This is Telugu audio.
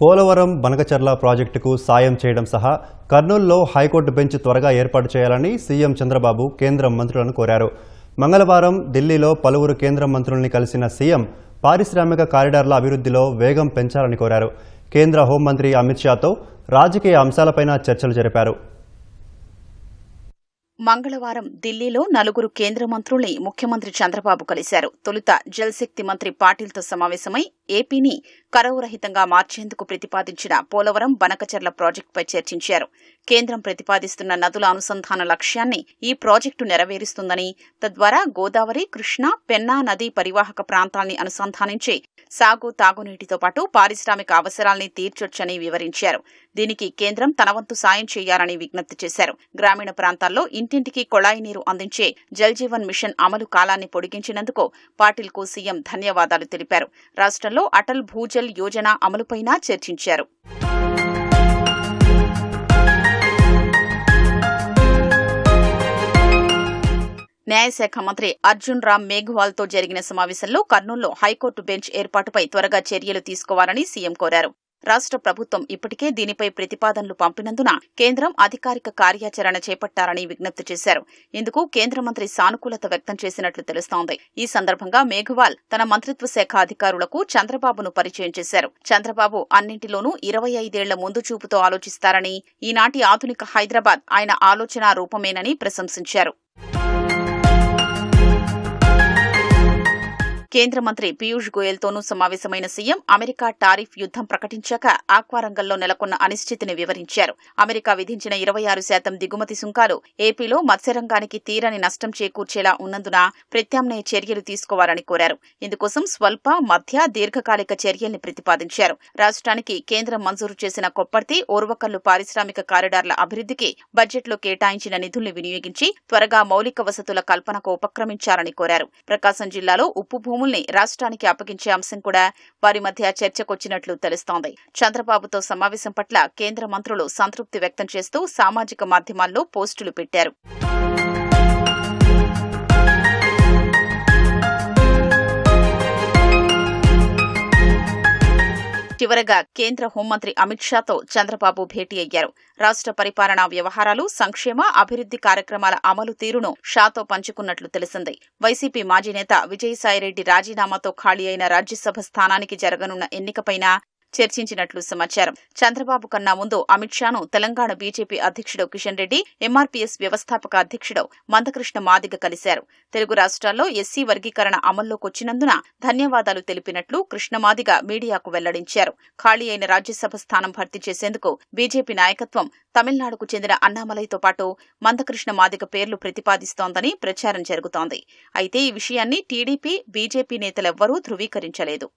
పోలవరం బనకచర్ల ప్రాజెక్టుకు సాయం చేయడం సహా కర్నూలులో హైకోర్టు బెంచ్ త్వరగా ఏర్పాటు చేయాలని సీఎం చంద్రబాబు కేంద్ర మంత్రులను కోరారు. మంగళవారం ఢిల్లీలో పలువురు కేంద్ర మంత్రుల్ని కలిసిన సీఎం పారిశ్రామిక కారిడార్ల అభివృద్ధిలో వేగం పెంచాలని కోరారు. కేంద్ర హోంమంత్రి అమిత్ షాతో రాజకీయ అంశాలపైన చర్చలు జరిపారు. మంగళవారం ఢిల్లీలో నలుగురు కేంద్ర మంత్రుల్ని ముఖ్యమంత్రి చంద్రబాబు కలిశారు. తొలుత జల్శక్తి మంత్రి పాటిల్తో సమావేశమై ఏపీని కరవు రహితంగా మార్చేందుకు ప్రతిపాదించిన పోలవరం బనకచర్ల ప్రాజెక్టుపై చర్చించారు. కేంద్రం ప్రతిపాదిస్తున్న నదుల అనుసంధాన లక్ష్యాన్ని ఈ ప్రాజెక్టు నెరవేరుస్తుందని తద్వారా గోదావరి కృష్ణా పెన్నా నదీ పరివాహక ప్రాంతాల్ని అనుసంధానించి సాగు తాగునీటితో పాటు పారిశ్రామిక అవసరాల్ని తీర్చొచ్చని వివరించారు. దీనికి కేంద్రం తన వంతు సాయం చేయాలని విజ్ఞప్తి చేశారు. గ్రామీణ ప్రాంతాల్లో ఇంటింటికి కొళాయి నీరు అందించే జల్ జీవన్ మిషన్ అమలు కాలాన్ని పొడిగించినందుకు పాటిల్కు సీఎం ధన్యవాదాలు తెలిపారు. రాష్ట్రంలో అటల్ భూజల్ యోజన అమలుపైనా చర్చించారు. న్యాయశాఖ మంత్రి అర్జున్ రామ్ మేఘ్వాల్తో జరిగిన సమావేశంలో కర్నూలులో హైకోర్టు బెంచ్ ఏర్పాటుపై త్వరగా చర్యలు తీసుకోవాలని సీఎం కోరారు. రాష్ట్ర ప్రభుత్వం ఇప్పటికే దీనిపై ప్రతిపాదనలు పంపినందున కేంద్రం అధికారిక కార్యాచరణ చేపట్టాలని విజ్ఞప్తి చేశారు. ఇందుకు కేంద్ర మంత్రి సానుకూలత వ్యక్తం చేసినట్లు తెలుస్తోంది. ఈ సందర్భంగా మేఘవాల్ తన మంత్రిత్వ శాఖ అధికారులకు చంద్రబాబును పరిచయం చేశారు. చంద్రబాబు అన్నింటిలోనూ ఇరవై ఐదేళ్ళ ముందు చూపుతో ఆలోచిస్తారని ఈనాటి ఆధునిక హైదరాబాద్ ఆయన ఆలోచన రూపమేనని ప్రశంసించారు. కేంద్ర మంత్రి పీయూష్ గోయల్తోనూ సమావేశమైన సీఎం అమెరికా టారిఫ్ యుద్దం ప్రకటించాక ఆక్వారంగంలో నెలకొన్న అనిశ్చితిని వివరించారు. అమెరికా విధించిన ఇరవై ఆరు శాతం దిగుమతి సుంకాలు ఏపీలో మత్స్యరంగానికి తీరని నష్టం చేకూర్చేలా ఉన్నందున ప్రత్యామ్నాయ చర్యలు తీసుకోవాలని కోరారు. ఇందుకోసం స్వల్ప మధ్య దీర్ఘకాలిక చర్యల్ని ప్రతిపాదించారు. రాష్ట్రానికి కేంద్రం మంజూరు చేసిన కొప్పర్తి ఓర్వకల్లు పారిశ్రామిక కారిడార్ల అభివృద్ధికి బడ్జెట్లో కేటాయించిన నిధుల్ని వినియోగించి త్వరగా మౌలిక వసతుల కల్పనకు ఉపక్రమించాలని కోరారు. ప్రకాశం జిల్లాలో ఉప్పు భూముల్ని రాష్ట్రానికి అప్పగించే అంశం కూడా వారి మధ్య చర్చకొచ్చినట్లు తెలుస్తోంది. చంద్రబాబుతో సమావేశం పట్ల కేంద్ర మంత్రులు సంతృప్తి వ్యక్తం చేస్తూ సామాజిక మాధ్యమాల్లో పోస్టులు పెట్టారు. చివరగా కేంద్ర హోంమంత్రి అమిత్ షాతో చంద్రబాబు భేటీ అయ్యారు. రాష్ట్ర పరిపాలనా వ్యవహారాలు సంక్షేమ అభివృద్ధి కార్యక్రమాల అమలు తీరును షాతో పంచుకున్నట్లు తెలిసింది. వైసీపీ మాజీ నేత విజయసాయిరెడ్డి రాజీనామాతో ఖాళీ అయిన రాజ్యసభ స్థానానికి జరగనున్న ఎన్నికపైన చర్చించినట్లు సమాచారం. చంద్రబాబు కన్నా ముందు అమిత్ షాను తెలంగాణ బీజేపీ అధ్యక్షుడు కిషన్ రెడ్డి ఎంఆర్పీఎస్ వ్యవస్థాపక అధ్యక్షుడు మందకృష్ణ మాదిగ కలిశారు. తెలుగు రాష్ట్రాల్లో ఎస్సీ వర్గీకరణ అమల్లోకొచ్చినందున ధన్యవాదాలు తెలిపినట్లు కృష్ణమాదిగ మీడియాకు వెల్లడించారు. ఖాళీ అయిన రాజ్యసభ స్థానం భర్తీ చేసేందుకు బీజేపీ నాయకత్వం తమిళనాడుకు చెందిన అన్నామలైతో పాటు మందకృష్ణ మాదిగ పేర్లు ప్రతిపాదిస్తోందని ప్రచారం జరుగుతోంది. అయితే ఈ విషయాన్ని టీడీపీ బీజేపీ నేతలెవ్వరూ ధృవీకరించలేదు.